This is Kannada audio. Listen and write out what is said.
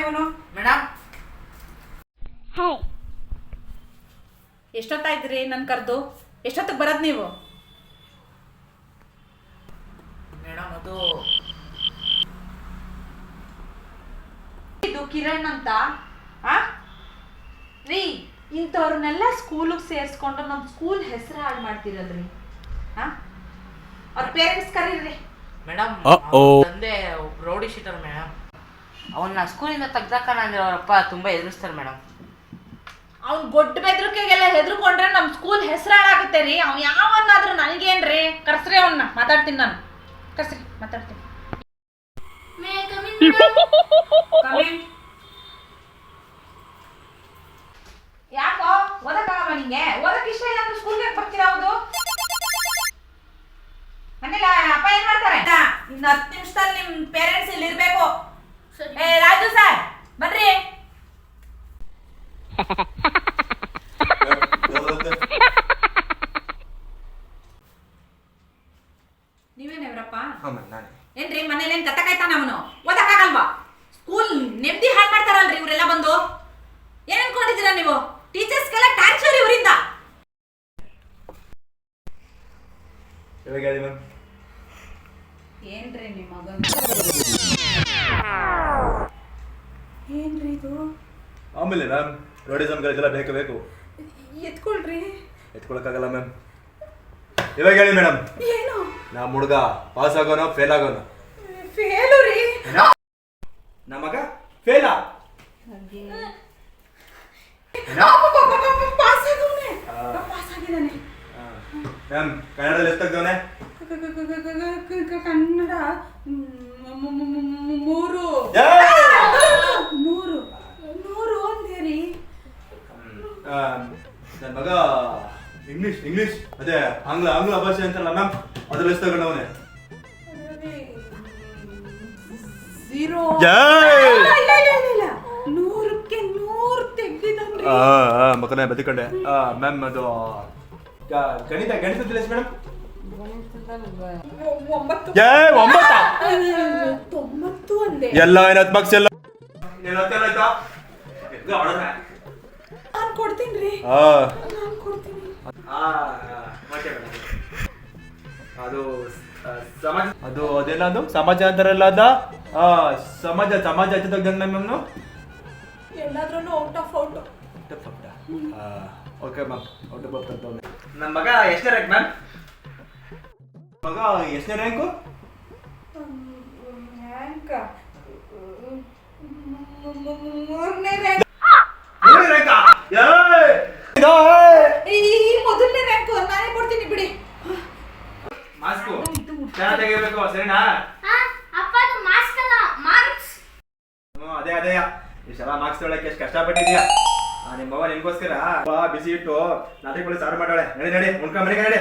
ಇವನು? ಮೇಡಮ್ ಹಾಯ್ ಎಷ್ಟೊತ್ತಾಯ್ತು ನನ್ನ ಕರೆದು? ಎಷ್ಟೊತ್ತಿಗೆ ಬರೋದು ನೀವು? ಮೇಡಮ್ ಅದು ಇದು ಕಿರಣ್ ಅಂತ. ಆ? ರೀ ಇಂಥವ್ರನ್ನೆಲ್ಲ ಸ್ಕೂಲಿಗೆ ಸೇರಿಸ್ಕೊಂಡು ನಮ್ಮ ಸ್ಕೂಲ್ ಹೆಸರು ಹಾಳು ಮಾಡ್ತಿರೋದ್ರಿ. ಹಾ ಅವ್ರ ಪೇರೆಂಟ್ಸ್ ಕರೀರಿ. ಮೇಡಮ್ ತಂದೆ ರೌಡಿ ಶೀಟರ್ ಮೇಡಮ್ ಅವನ್ನ ಸ್ಕೂಲಿಂದ ತೆಗ್ದಾಕ ಅಂದ್ರೆ ಅವರಪ್ಪ ತುಂಬಾ ಎದುರಿಸ್ತಾರೆ ಮೇಡಮ್. ಅವ್ನ್ ಗೊಡ್ಡ ಬೆದ್ರಿಕೆಗೆಲ್ಲ ಹೆದರ್ಕೊಂಡ್ರೆ ನಮ್ಮ ಸ್ಕೂಲ್ ಹೆಸರು ಹಾಳಾಗುತ್ತೆ ರೀ. ಅವ್ನು ಯಾವನ್ನಾದ್ರೂ ನನಗೇನ್ರಿ ಕರ್ಸ್ರಿ ಅವನ್ನ ಮಾತಾಡ್ತೀನಿ ನಾನು. ಕರ್ಸ್ರಿ ಮಾತಾಡ್ತೀನಿ. ಯಾಕೋ? ಓದಕ್ಕಾಗಲ್ಲ ನಿಂಗೆ? ಓದಕ್ ಇಷ್ಟ ಇಲ್ಲ ಅಂದ್ರೆ ಸ್ಕೂಲ್ಗೆ ಬರ್ತೀರಾ ಹೌದು? ಮನೇಲಿ ಅಪ್ಪ ಏನ್ ಮಾಡ್ತಾರೆ? ಇನ್ನು ಹತ್ತು ನಿಮಿಷದಲ್ಲಿ ನಿಮ್ ಪೇರೆಂಟ್ಸ್ ಇಲ್ಲಿ ಇರ್ಬೇಕು ಏ ರಾಜು ಸರ್ ಬನ್ರಿ ನೀವೇನೇವ್ರಪ್ಪ ಏನ್ರಿ ಮನೇಲಿ ಏನ್ ಕತ್ತ ಕಾಯ್ತಾನ ಅವನು? ಓದಕ್ಕಾಗಲ್ವಾ? ಸ್ಕೂಲ್ ನೆಮ್ಮದಿ ಹಾಳು ಮಾಡ್ತಾರಲ್ರಿ ಇವರೆಲ್ಲ ಬಂದು. ಏನ್ ಅನ್ಕೊಂಡಿದ್ದೀರಾ ನೀವು? ಟೀಚರ್ಸ್ಗೆಲ್ಲ ಟಾರ್ಚರ್ ಇವರಿಂದ. ಏನ್ರಿ ನಿಮ್ಮ ಮಗನ್ ಆಮೇಲೆ ಮ್ಯಾಮ್ ರೋಡಿಸಮ್ಗಳಿಗೆಲ್ಲ ಬೇಕು ಬೇಕು. ಎತ್ಕೊಳ್ರಿ. ಎತ್ಕೊಳಕ್ಕಾಗಲ್ಲ ಮ್ಯಾಮ್ ಇವಾಗ ಹೇಳಿ ಮೇಡಮ್ ಏನು? ನಮ್ಮ ಹುಡುಗ ಪಾಸ್ ಆಗೋನೋ ಫೇಲ್ ಆಗೋನೋ? ಫೇಲು ರೀ. ನಮ್ಮ ಮಗ ಫೇಲಾ ಪಾಸ್ ಮ್ಯಾಮ್ ಕನ್ನಡದಲ್ಲಿ ಎಷ್ಟು ತೆಗ್ದವನೆ? ಕನ್ನಡ ಮ್- ಮ್- ಮ್- ಮ್- ಮೂರು ನೂರು ನೂರು ಒಂದೇ ರೀ ನನ್ನ ಮಗ ಇಂಗ್ಲಿಷ್ ಇಂಗ್ಲಿಷ್ ಅದೇ ಆಂಗ್ಲ ಆಂಗ್ಲ ಭಾಷೆ ಅಂತಲ್ಲ ಮ್ಯಾಮ್ ಅದ್ರಲ್ಲಿ ಎಷ್ಟು ತಗೊಂಡವನೆ? ಝೀರೋ ಜೈ! ಇಲ್ಲ ಇಲ್ಲ ಇಲ್ಲ ಇಲ್ಲ. ನೂರಕ್ಕೆ ನೂರು ಮಗನೇ ಬದುಕೊಂಡೆ. ಮ್ಯಾಮ್ ಅದು ಗ- ಗಣಿತ ಗಣಿತದಲ್ಲಿ ಎಷ್ಟು ಮೇಡಮ್ ಒಂಬತ್ತು. ಏ ಒಂಬತ್ತ? ತೊಂಬತ್ತು ಅಂದೆ. ಎಲ್ಲ ಏನಾಯ್ತು ಮಕ್ಸ್ ಎಲ್ಲ? ಏನಾಯ್ತಾ ಆಯ್ತಾ ಕೊಡ್ತೀನಿ ರೀ ಆ, ನಾನು ಕೊಡ್ತೀನಿ. ಆ, ಓಕೆ ಮೇಡಮ್. ಅದು ಸಮಾಜ ಅದು ಅದೇನದು? ಸಮಾಜ ಅಂತಾರಲ್ಲ ಅದ ಆ, ಸಮಾಜ ಸಮಾಜ ಹಚ್ಚಿದಾಗ out of out okay ma'am out of ನನ್ನ ಮಗ ಎಷ್ಟನೇ ರ್ಯಾಂಕ್ ಮ್ಯಾಮ್ ಮಗ ಎಷ್ಟನೇ ರ್ಯಾಂಕು ರ್ಯಾಂಕ್ ಮೂರನೇ ರ್ಯಾಂಕ್ ಮೂರನೇ ರ್ಯಾಂಕಾ ಈ ಮೊದಲನೇ ರ್ಯಾಂಕ್ ನಾನೇ ಕೊಡ್ತೀನಿ ಬಿಡಿ ಮಾಸ್ಕು ಚೆನ್ನಾಗಿ ತೆಗಿಬೇಕು ಸರಿನಾ? ಅಪ್ಪ ಅದು ಮಾಸ್ಕ್ ಅಲ್ಲ ಮಾರ್ಕ್ಸ್ ಹ್ಞೂ ಅದೇ ಇಷ್ಟೆಲ್ಲ ಮಾರ್ಕ್ಸ್ ತೊಳಕ್ಕೆ ಎಷ್ಟು ಕಷ್ಟಪಟ್ಟಿದ್ಯಾ ನಿಮ್ಮವ್ವ ನಿನ್ಗೋಸ್ಕರ ಬಾ ಬಿಸಿ ಇಟ್ಟು ನಾಟಿ ಕೂಡ ಸಾರು ಮಾಡಾಳೆ ನಡಿ ನಡಿ ಉಣ್ಕೊಂಡ್ ಮನೆಗೆ ನಡಿ.